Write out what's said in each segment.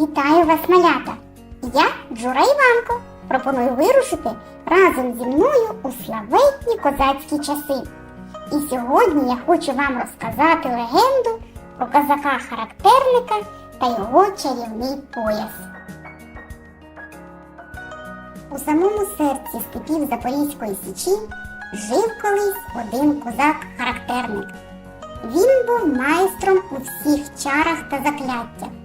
Вітаю вас, малята! Я Джура Іванко. Пропоную вирушити разом зі мною у славетні козацькі часи. І сьогодні я хочу вам розказати легенду про козака-характерника та його чарівний пояс. У самому серці степів Запорізької січі жив колись один козак-характерник. Він був майстром у всіх чарах та закляттях.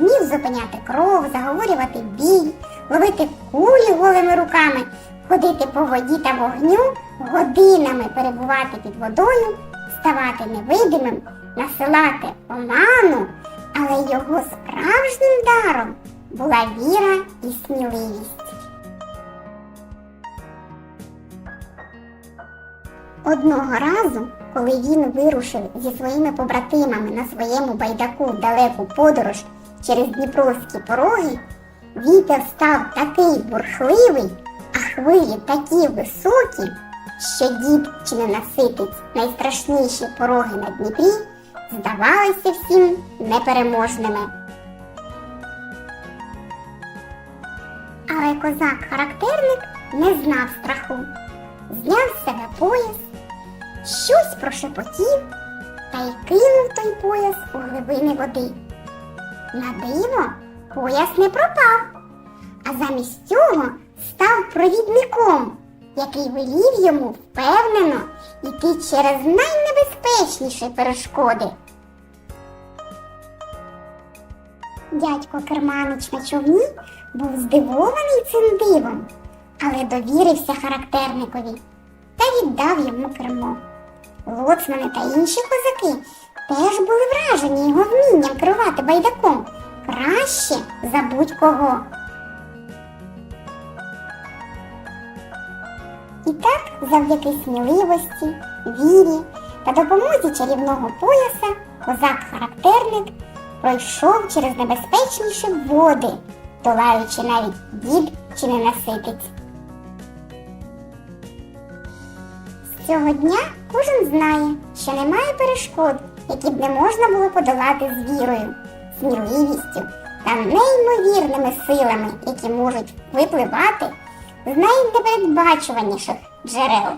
Вмів зупиняти кров, заговорювати бій, ловити кулі голими руками, ходити по воді та вогню, годинами перебувати під водою, ставати невидимим, насилати оману, але його справжнім даром була віра і сміливість. Одного разу, коли він вирушив зі своїми побратимами на своєму байдаку в далеку подорож через Дніпровські пороги, вітер став такий бурхливий, а хвилі такі високі, що дід чи ненаситець найстрашніші пороги на Дніпрі здавалися всім непереможними. Але козак-характерник не знав страху. Зняв з себе пояс, щось прошепотів та й кинув той пояс у глибини води. На диво пояс не пропав, а замість цього став провідником, який велів йому впевнено йти через найнебезпечніші перешкоди. Дядько Керманич на човні був здивований цим дивом, але довірився характерникові та віддав йому кермо. Лоцмани та інші козаки теж були вражені його керувати байдаком краще за будь-кого. І так, завдяки сміливості, вірі та допомозі чарівного пояса, козак-характерник пройшов через небезпечніші води, долаючи навіть дід чи ненаситець. З цього дня кожен знає, що немає перешкод, які б не можна було подолати з вірою, сміливістю та неймовірними силами, які можуть випливати з найнепередбачуваніших джерел.